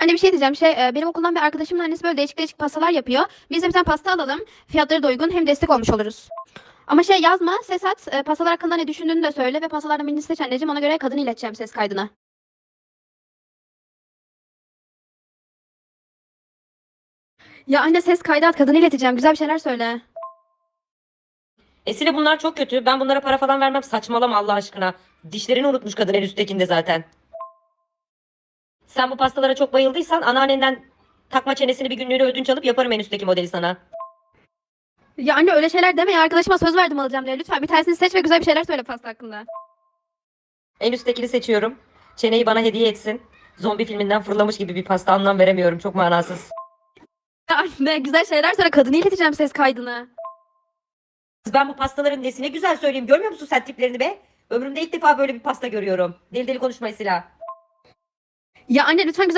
Anne bir şey diyeceğim. Şey, e, benim okuldan bir arkadaşımın annesi böyle değişik değişik pastalar yapıyor. Biz de bir tane pasta alalım. Fiyatları da uygun hem destek olmuş oluruz. Ama şey yazma, ses at. E, pastalar hakkında ne düşündüğünü de söyle ve pastalardan birini seç anneciğim. Ona göre kadını ileteceğim ses kaydına. Ya anne ses kaydı at. Kadını ileteceğim. Güzel bir şeyler söyle. Esile bunlar çok kötü. Ben bunlara para falan vermem. Saçmalama Allah aşkına. Dişlerini unutmuş kadın en üsttekinde zaten. Sen bu pastalara çok bayıldıysan anneannenden takma çenesini bir günlüğüne ödünç alıp yaparım en üstteki modeli sana. Ya anne öyle şeyler deme ya. Arkadaşıma söz verdim alacağım diye. Lütfen bir tanesini seç ve güzel bir şeyler söyle pasta hakkında. En üsttekini seçiyorum. Çeneyi bana hediye etsin. Zombi filminden fırlamış gibi bir pasta anlam veremiyorum. Çok manasız. Ya anne güzel şeyler söyle. Kadını ileteceğim ses kaydını. Kız Ben bu pastaların nesine güzel söyleyeyim. Görmüyor musun sen tiplerini be? Ömrümde ilk defa böyle bir pasta görüyorum. Deli deli konuşma Esila. Ya anne lütfen güzel